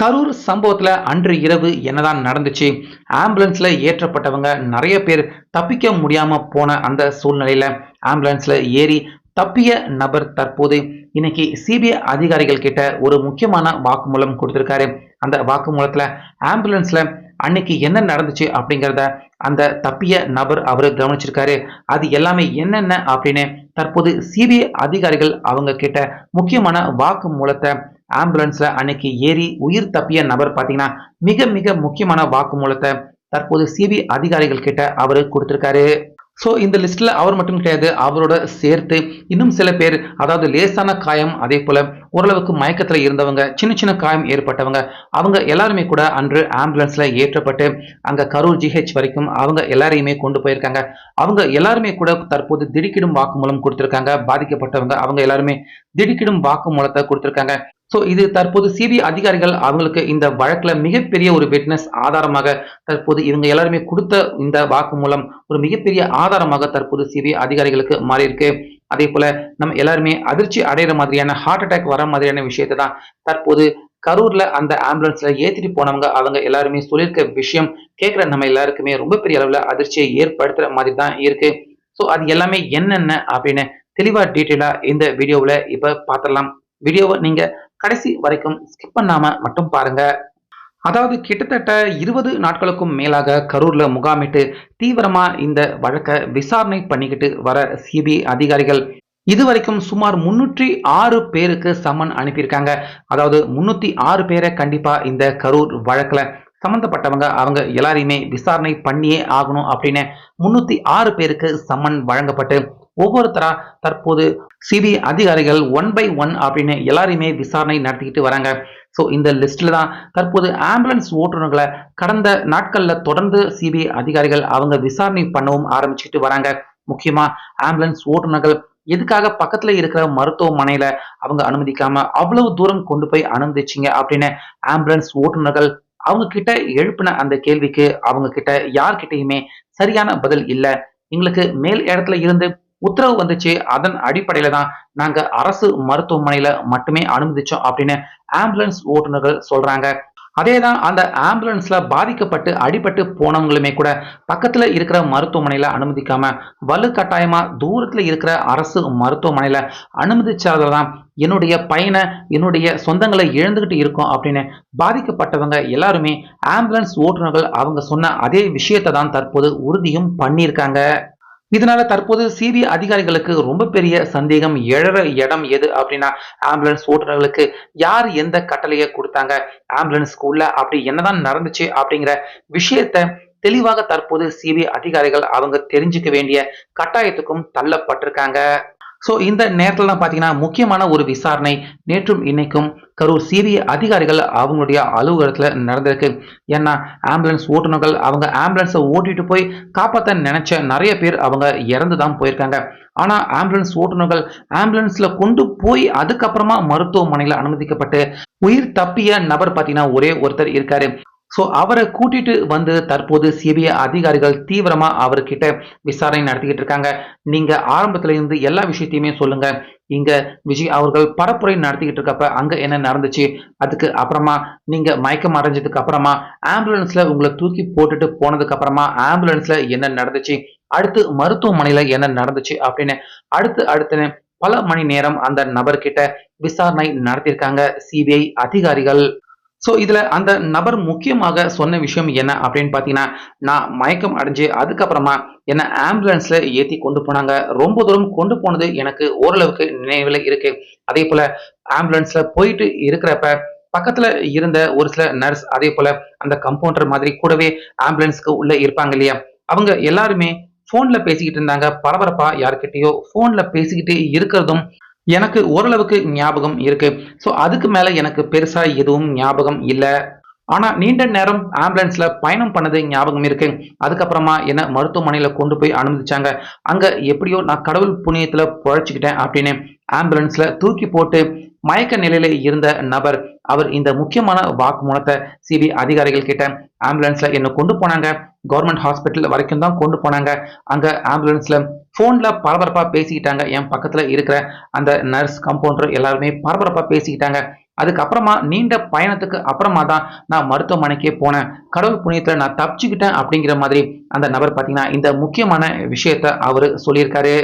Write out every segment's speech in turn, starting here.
கரூர் சம்பவத்துல அன்று இரவு என்னதான் நடந்துச்சு? ஆம்புலன்ஸ்ல ஏற்றப்பட்டவங்க நிறைய பேர் தப்பிக்க முடியாம போன அந்த சூழ்நிலையில ஆம்புலன்ஸ்ல ஏறி தப்பிய நபர் தற்போது இன்னைக்கு சிபிஐ அதிகாரிகள் கிட்ட ஒரு முக்கியமான வாக்குமூலம் கொடுத்திருக்காரு. அந்த வாக்குமூலத்துல ஆம்புலன்ஸ்ல அன்னைக்கு என்ன நடந்துச்சு அப்படிங்கிறத அந்த தப்பிய நபர் அவர் கவனிச்சிருக்காரு. அது எல்லாமே என்னென்ன அப்படின்னு தற்போது சிபிஐ அதிகாரிகள் அவங்க கிட்ட முக்கியமான வாக்குமூலத்தை ஆம்புலன்ஸ்ல அன்னைக்கு ஏறி உயிர் தப்பிய நபர் பாத்தீங்கன்னா மிக மிக முக்கியமான வாக்குமூலத்தை தற்போது சிபிஐ அதிகாரிகள் கிட்ட அவரு கொடுத்திருக்காரு. ஸோ இந்த லிஸ்ட்ல அவர் மட்டும் கிடையாது அவரோட சேர்த்து இன்னும் சில பேர் அதாவது லேசான காயம் அதே போல ஓரளவுக்கு மயக்கத்தில் இருந்தவங்க சின்ன சின்ன காயம் ஏற்பட்டவங்க அவங்க எல்லாருமே கூட அன்று ஆம்புலன்ஸில் ஏற்றப்பட்டு அங்கே கரூர் ஜிஹெச் வரைக்கும் அவங்க எல்லாரையுமே கொண்டு போயிருக்காங்க. அவங்க எல்லாருமே கூட தற்போது திடுக்கிடும் வாக்குமூலம் கொடுத்துருக்காங்க பாதிக்கப்பட்டவங்க அவங்க எல்லாருமே திடுக்கிடும் வாக்குமூலத்தை கொடுத்துருக்காங்க. ஸோ இது தற்போது சிபிஐ அதிகாரிகள் அவங்களுக்கு இந்த வழக்கில் மிகப்பெரிய ஒரு விட்னஸ் ஆதாரமாக தற்போது இவங்க எல்லாருமே கொடுத்த இந்த வாக்குமூலம் ஒரு மிகப்பெரிய ஆதாரமாக தற்போது சிபிஐ அதிகாரிகளுக்கு மாறி இருக்கு அதே போல நம்ம எல்லாருமே அதிர்ச்சி அடைகிற மாதிரியான ஹார்ட் அட்டாக் வர மாதிரியான விஷயத்தை தான் தற்போது கரூர்ல அந்த ஆம்புலன்ஸ்ல ஏற்றிட்டு போனவங்க அவங்க எல்லாருமே சொல்லியிருக்க விஷயம் கேட்குற நம்ம எல்லாருக்குமே ரொம்ப பெரிய அளவில் அதிர்ச்சியை ஏற்படுத்துகிற மாதிரி தான் இருக்கு. ஸோ அது எல்லாமே என்னென்ன அப்படின்னு தெளிவாக டீட்டெயிலாக இந்த வீடியோவில் இப்போ பார்த்துடலாம் வீடியோவை நீங்க கடைசி வரைக்கும் ஸ்கிப் பண்ணாம மட்டும் பாருங்க. அதாவது கிட்டத்தட்ட இருபது நாட்களுக்கும் மேலாக கரூர்ல முகாமிட்டு தீவிரமா இந்த வழக்கை விசாரணை பண்ணிக்கிட்டு வர சிபிஐ அதிகாரிகள் இதுவரைக்கும் சுமார் முன்னூற்றி ஆறு பேருக்கு சம்மன் அனுப்பியிருக்காங்க. அதாவது முன்னூத்தி ஆறு பேரை கண்டிப்பா இந்த கரூர் வழக்குல சம்பந்தப்பட்டவங்க அவங்க எல்லாரையுமே விசாரணை பண்ணியே ஆகணும் அப்படின்னு முன்னூத்தி ஆறு பேருக்கு சம்மன் வழங்கப்பட்டு ஒவ்வொருத்தரா தற்போது சிபிஐ அதிகாரிகள் ஒன் பை ஒன் அப்படின்னு எல்லாரையுமே விசாரணை நடத்திக்கிட்டு வராங்க. ஸோ இந்த லிஸ்ட்ல தான் தற்போது ஆம்புலன்ஸ் ஓட்டுநர்களை கடந்த நாட்களில் தொடர்ந்து சிபிஐ அதிகாரிகள் அவங்க விசாரணை பண்ணவும் ஆரம்பிச்சுக்கிட்டு வராங்க. முக்கியமா ஆம்புலன்ஸ் ஓட்டுநர்கள் எதுக்காக பக்கத்துல இருக்கிற மருத்துவமனையில அவங்க அனுமதிக்காம அவ்வளவு தூரம் கொண்டு போய் அனுமதிச்சிங்க அப்படின்னு ஆம்புலன்ஸ் ஓட்டுநர்கள் அவங்க கிட்ட எழுப்பின அந்த கேள்விக்கு அவங்க கிட்ட யார்கிட்டயுமே சரியான பதில் இல்லை. எங்களுக்கு மேல் இடத்துல இருந்து உத்தரவு வந்துச்சு. அதன் அடிப்படையில தான் நாங்க அரசு மருத்துவமனையில மட்டுமே அனுமதிச்சோம் அப்படின்னு ஆம்புலன்ஸ் ஓட்டுநர்கள் சொல்றாங்க. அதே தான் அந்த ஆம்புலன்ஸ்ல பாதிக்கப்பட்டு அடிபட்டு போனவங்களுமே கூட பக்கத்துல இருக்கிற மருத்துவமனையில அனுமதிக்காம வலுக்கட்டாயமா தூரத்துல இருக்கிற அரசு மருத்துவமனையில அனுமதிச்சாதான் தான் என்னுடைய பையனை என்னுடைய சொந்தங்களை இழந்துகிட்டு இருக்கோம் அப்படின்னு பாதிக்கப்பட்டவங்க எல்லாருமே ஆம்புலன்ஸ் ஓட்டுநர்கள் அவங்க சொன்ன அதே விஷயத்தை தான் தற்போது உறுதியும் பண்ணியிருக்காங்க. இதனால தற்போது சிபிஐ அதிகாரிகளுக்கு ரொம்ப பெரிய சந்தேகம் எழற இடம் எது அப்படின்னா ஆம்புலன்ஸ் ஓட்டுநர்களுக்கு யார் எந்த கட்டளையை கொடுத்தாங்க ஆம்புலன்ஸ் ஸ்கூல்ல அப்படி என்னதான் நடந்துச்சு அப்படிங்கிற விஷயத்த தெளிவாக தற்போது சிபிஐ அதிகாரிகள் அவங்க தெரிஞ்சுக்க வேண்டிய கட்டாயத்துக்கும் தள்ளப்பட்டிருக்காங்க. ஸோ இந்த நேரத்தில் தான் பார்த்தீங்கன்னா முக்கியமான ஒரு விசாரணை நேற்றும் இன்னைக்கும் கரூர் சிபிஐ அதிகாரிகள் அவங்களுடைய அலுவலகத்தில் நடந்திருக்கு. ஏன்னா ஆம்புலன்ஸ் ஓட்டுநர்கள் அவங்க ஆம்புலன்ஸை ஓட்டிட்டு போய் காப்பாற்ற நினைச்ச நிறைய பேர் அவங்க இறந்து தான் போயிருக்காங்க. ஆனால் ஆம்புலன்ஸ் ஓட்டுநர்கள் ஆம்புலன்ஸில் கொண்டு போய் அதுக்கப்புறமா மருத்துவமனையில் அனுமதிக்கப்பட்டு உயிர் தப்பிய நபர் பார்த்தீங்கன்னா ஒரே ஒருத்தர் இருக்காரு. ஸோ அவரை கூட்டிட்டு வந்து தற்போது சிபிஐ அதிகாரிகள் தீவிரமா அவர்கிட்ட விசாரணை நடத்திக்கிட்டு இருக்காங்க. நீங்க ஆரம்பத்துல இருந்து எல்லா விஷயத்தையுமே சொல்லுங்க. இங்க விஜய் அவர்கள் பரப்புரை நடத்திக்கிட்டு இருக்கப்ப அங்க என்ன நடந்துச்சு? அதுக்கு அப்புறமா நீங்க மயக்கம் அடைஞ்சதுக்கு அப்புறமா ஆம்புலன்ஸ்ல உங்களை தூக்கி போட்டுட்டு போனதுக்கு அப்புறமா ஆம்புலன்ஸ்ல என்ன நடந்துச்சு? அடுத்து மருத்துவமனையில என்ன நடந்துச்சு அப்படின்னு அடுத்து அடுத்து பல மணி நேரம் அந்த நபர்கிட்ட விசாரணை நடத்தியிருக்காங்க சிபிஐ அதிகாரிகள். ஸோ இதில் அந்த நபர் முக்கியமாக சொன்ன விஷயம் என்ன அப்படின்னு பார்த்தீங்கன்னா நான் மயக்கம் அடைஞ்சு அதுக்கப்புறமா என்னை ஆம்புலன்ஸில் ஏற்றி கொண்டு போனாங்க. ரொம்ப தூரம் கொண்டு போனது எனக்கு ஓரளவுக்கு நினைவில் இருக்கு. அதே போல் ஆம்புலன்ஸில் போயிட்டு இருக்கிறப்ப பக்கத்தில் இருந்த ஒரு சில நர்ஸ் அதே போல் அந்த கம்பவுண்டர் மாதிரி கூடவே ஆம்புலன்ஸ்க்கு உள்ளே இருப்பாங்க இல்லையா? அவங்க எல்லாருமே ஃபோனில் பேசிக்கிட்டு இருந்தாங்க. பரபரப்பாக யாருக்கிட்டேயோ ஃபோனில் பேசிக்கிட்டு இருக்கிறதும் எனக்கு ஓரளவுக்கு ஞாபகம் இருக்கு. ஸோ அதுக்கு மேலே எனக்கு பெருசாக எதுவும் ஞாபகம் இல்லை. ஆனா நீண்ட நேரம் ஆம்புலன்ஸ்ல பயணம் பண்ணது ஞாபகம் இருக்கு. அதுக்கப்புறமா என்ன மருத்துவமனையில கொண்டு போய் அனுமதிச்சாங்க. அங்க எப்படியோ நான் கடவுள் புண்ணியத்துல பொழைச்சிக்கிட்டேன் அப்படின்னு ஆம்புலன்ஸ்ல தூக்கி போட்டு மயக்க நிலையில இருந்த நபர் அவர் இந்த முக்கியமான வாக்குமூலத்தை சிபிஐ அதிகாரிகள் கிட்ட ஆம்புலன்ஸ்ல என்ன கொண்டு போனாங்க. கவர்மெண்ட் ஹாஸ்பிட்டல் வரைக்கும் தான் கொண்டு போனாங்க. அங்க ஆம்புலன்ஸ்ல போன்ல பரபரப்பா பேசிக்கிட்டாங்க. என் பக்கத்துல இருக்கிற அந்த நர்ஸ் கம்பவுண்டர் எல்லாருமே பரபரப்பா பேசிக்கிட்டாங்க. அதுக்கப்புறமா நீண்ட பயணத்துக்கு அப்புறமா தான் நான் மருத்துவமனைக்கே போனேன். கடவுள் புண்ணியத்தில் நான் தப்பிச்சுக்கிட்டேன் அப்படிங்கிற மாதிரி அந்த நபர் பார்த்தீங்கன்னா இந்த முக்கியமான விஷயத்த அவர் சொல்லியிருக்காரு.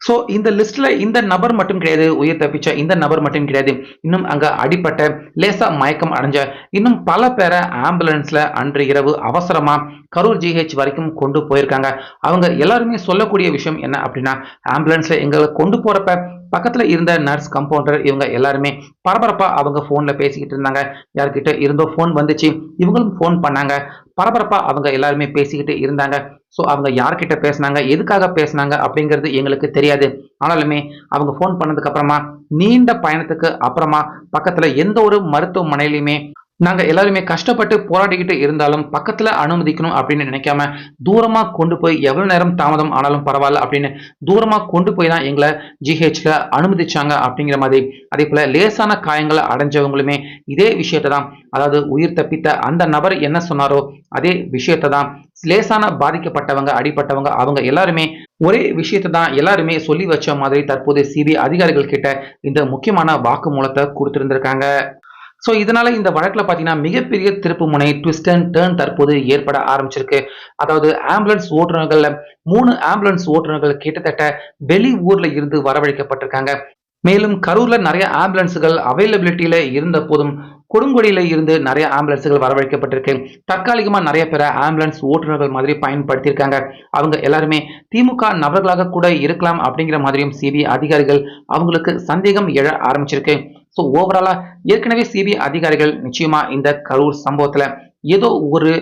ஸோ இந்த லிஸ்ட்ல இந்த நபர் மட்டும் கிடையாது உயிர் தப்பிச்ச இந்த நபர் மட்டும் கிடையாது. இன்னும் அங்கே அடிப்பட்ட லேசா மயக்கம் அடைஞ்ச இன்னும் பல பேரை ஆம்புலன்ஸில் அன்று இரவு அவசரமாக கரூர் ஜிஹெச் வரைக்கும் கொண்டு போயிருக்காங்க. அவங்க எல்லாருமே சொல்லக்கூடிய விஷயம் என்ன அப்படின்னா ஆம்புலன்ஸில் எங்களை கொண்டு போகிறப்ப பக்கத்தில் இருந்த நர்ஸ் கம்பவுண்டர் இவங்க எல்லாருமே பரபரப்பாக அவங்க ஃபோனில் பேசிக்கிட்டு இருந்தாங்க. யார்கிட்ட இருந்தோ ஃபோன் வந்துச்சு. இவங்களும் ஃபோன் பண்ணாங்க. பரபரப்பாக அவங்க எல்லாருமே பேசிக்கிட்டு இருந்தாங்க. ஸோ அவங்க யார்கிட்ட பேசினாங்க? எதுக்காக பேசினாங்க? அப்படிங்கிறது எங்களுக்கு தெரியாது. ஆனாலுமே அவங்க ஃபோன் பண்ணதுக்கப்புறமா நீண்ட பயணத்துக்கு அப்புறமா பக்கத்தில் எந்த ஒரு மருத்துவமனையிலையுமே நாங்க எல்லாருமே கஷ்டப்பட்டு போராடிக்கிட்டு இருந்தாலும் பக்கத்துல அனுமதிக்கணும் அப்படின்னு நினைக்காம தூரமா கொண்டு போய் எவ்வளவு நேரம் தாமதம் ஆனாலும் பரவாயில்ல அப்படின்னு தூரமா கொண்டு போய் தான் எங்களை ஜிஹெச்ல அனுமதிச்சாங்க அப்படிங்கிற மாதிரி. அதே போல லேசான காயங்களை அடைஞ்சவங்களுமே இதே விஷயத்தை தான். அதாவது உயிர் தப்பித்த அந்த நபர் என்ன சொன்னாரோ அதே விஷயத்தை தான். லேசான பாதிக்கப்பட்டவங்க அடிப்பட்டவங்க அவங்க எல்லாருமே ஒரே விஷயத்தை தான் எல்லாருமே சொல்லி வச்ச மாதிரி தற்போது சிபிஐ அதிகாரிகள் கிட்ட இந்த முக்கியமான வாக்குமூலத்தை கொடுத்திருந்திருக்காங்க. ஸோ இதனால இந்த வழக்கில் பார்த்தீங்கன்னா மிகப்பெரிய திருப்பு முனை ட்விஸ்ட் அண்ட் டேர்ன் தற்போது ஏற்பட ஆரம்பிச்சிருக்கு. அதாவது ஆம்புலன்ஸ் ஓட்டுநர்கள்ல மூணு ஆம்புலன்ஸ் ஓட்டுநர்கள் கிட்டத்தட்ட வெளி ஊர்ல இருந்து வரவழைக்கப்பட்டிருக்காங்க. மேலும் கரூர்ல நிறைய ஆம்புலன்ஸுகள் அவைலபிலிட்டியில இருந்த போதும் கொடுங்கொடியில இருந்து நிறைய ஆம்புலன்ஸுகள் வரவழைக்கப்பட்டிருக்கு. தற்காலிகமா நிறைய பேரை ஆம்புலன்ஸ் ஓட்டுநர்கள் மாதிரி பயன்படுத்தியிருக்காங்க. அவங்க எல்லாருமே திமுக நபர்களாக கூட இருக்கலாம் அப்படிங்கிற மாதிரியும் சிபிஐ அதிகாரிகள் அவங்களுக்கு சந்தேகம் எழ ஆரம்பிச்சிருக்கு. ஸோ ஓவராலா ஏற்கனவே சிபிஐ அதிகாரிகள் நிச்சயமா இந்த கரூர் சம்பவத்துல ஏதோ ஒரு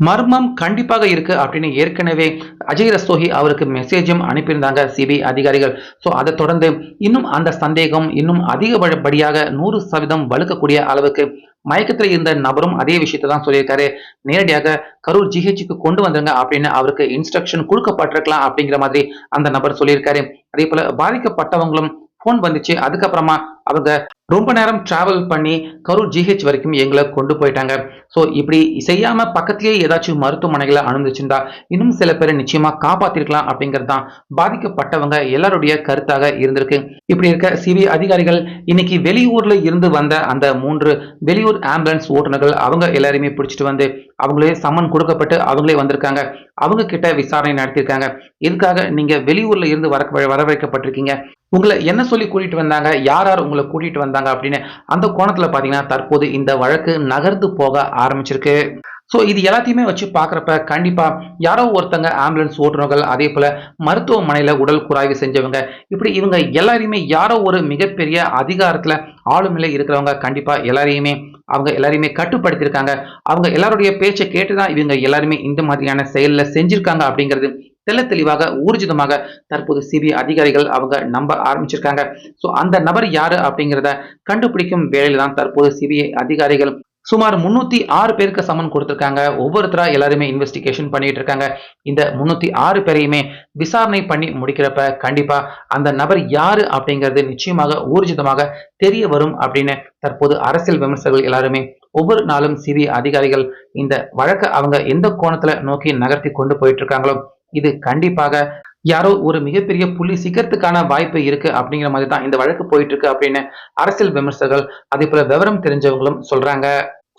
மர்மம் கண்டிப்பாக இருக்கு அப்படின்னு ஏற்கனவே அஜய் ரஸ்தோஹி அவருக்கு மெசேஜும் அனுப்பியிருந்தாங்க சிபிஐ அதிகாரிகள். ஸோ அதை தொடர்ந்து இன்னும் அந்த சந்தேகம் இன்னும் அதிகப்படியாக நூறு சதவீதம் வலுக்கக்கூடிய அளவுக்கு மயக்கத்தில் இருந்த நபரும் அதே விஷயத்தை தான் சொல்லியிருக்காரு. நேரடியாக கரூர் ஜிஹெச்சுக்கு கொண்டு வந்துருங்க அப்படின்னு அவருக்கு இன்ஸ்ட்ரக்ஷன் கொடுக்கப்பட்டிருக்கலாம் அப்படிங்கிற மாதிரி அந்த நபர் சொல்லியிருக்காரு. அதே போல பாதிக்கப்பட்டவங்களும் ஃபோன் வந்துச்சு. அதுக்கப்புறமா அவங்க ரொம்ப நேரம் டிராவல் பண்ணி கரூர் ஜிஹெச் வரைக்கும் எங்களை கொண்டு போயிட்டாங்க. ஸோ இப்படி செய்யாம பக்கத்திலேயே ஏதாச்சும் மருத்துவமனைகளை அனுமதிச்சிருந்தா இன்னும் சில பேரை நிச்சயமா காப்பாத்திருக்கலாம் அப்படிங்கிறது தான் பாதிக்கப்பட்டவங்க எல்லாருடைய கருத்தாக இருந்திருக்கு. இப்படி இருக்க சிபிஐ அதிகாரிகள் இன்னைக்கு வெளியூர்ல இருந்து வந்த அந்த மூன்று வெளியூர் ஆம்புலன்ஸ் ஓட்டுநர்கள் அவங்க எல்லாருமே பிடிச்சிட்டு வந்து அவங்களே சம்மன் கொடுக்கப்பட்டு அவங்களே வந்திருக்காங்க. அவங்க கிட்ட விசாரணை நடத்தியிருக்காங்க. இதுக்காக நீங்க வெளியூர்ல இருந்து வர வரவைக்கப்பட்டிருக்கீங்க உங்களை என்ன சொல்லி கூட்டிட்டு வந்தாங்க? யார் யார் உங்களை கூட்டிட்டு வந்தாங்க அப்படின்னு அந்த கோணத்துல பாத்தீங்கன்னா தற்போது இந்த வழக்கு நகர்ந்து போக ஆரம்பிச்சிருக்கு. ஸோ இது எல்லாத்தையுமே வச்சு பார்க்குறப்ப கண்டிப்பாக யாரோ ஒருத்தங்க ஆம்புலன்ஸ் ஓட்டுநர்கள் அதே போல் மருத்துவமனையில் உடல் குறாய்வு செஞ்சவங்க இப்படி இவங்க எல்லாரையுமே யாரோ ஒரு மிகப்பெரிய அதிகாரத்தில் ஆளுமையில் இருக்கிறவங்க கண்டிப்பாக எல்லாரையுமே அவங்க எல்லாரையுமே கட்டுப்படுத்தியிருக்காங்க. அவங்க எல்லாருடைய பேச்சை கேட்டு தான் இவங்க எல்லாருமே இந்த மாதிரியான செயலில் செஞ்சுருக்காங்க அப்படிங்கிறது தெல்ல தெளிவாக ஊர்ஜிதமாக தற்போது சிபிஐ அதிகாரிகள் அவங்க நம்ப ஆரம்பிச்சிருக்காங்க. ஸோ அந்த நபர் யாரு அப்படிங்கிறத கண்டுபிடிக்கும் வேலையில் தான் தற்போது சிபிஐ அதிகாரிகள் சுமார் முன்னூத்தி ஆறு பேருக்கு சமன் கொடுத்திருக்காங்க. ஒவ்வொருத்தரா எல்லாருமே இன்வெஸ்டிகேஷன் பண்ணிட்டு இருக்காங்க. இந்த முன்னூத்தி ஆறு பேரையுமே விசாரணை பண்ணி முடிக்கிறப்ப கண்டிப்பா அந்த நபர் யாரு அப்படிங்கிறது நிச்சயமாக ஊர்ஜிதமாக தெரிய வரும் அப்படின்னு தற்போது அரசியல் விமர்சகர்கள் எல்லாருமே ஒவ்வொரு நாளும் சிபிஐ அதிகாரிகள் இந்த வழக்கை அவங்க எந்த கோணத்துல நோக்கி நகர்த்தி கொண்டு போயிட்டு இருக்காங்களோ இது கண்டிப்பாக யாரோ ஒரு மிகப்பெரிய புள்ளி சிக்கிறதுக்கான வாய்ப்பு இருக்கு அப்படிங்கிற மாதிரி தான் இந்த வழக்கு போயிட்டு இருக்கு அப்படின்னு அரசியல் விமர்சகர்கள் அதே போல விவரம் தெரிஞ்சவங்களும் சொல்றாங்க.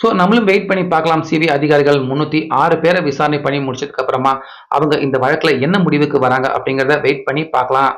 ஸோ நம்மளும் வெயிட் பண்ணி பார்க்கலாம். சிபிஐ அதிகாரிகள் முன்னூத்தி ஆறு பேரை விசாரணை பண்ணி முடிச்சதுக்கு அப்புறமா அவங்க இந்த வழக்குல என்ன முடிவுக்கு வராங்க அப்படிங்கிறத வெயிட் பண்ணி பார்க்கலாம்.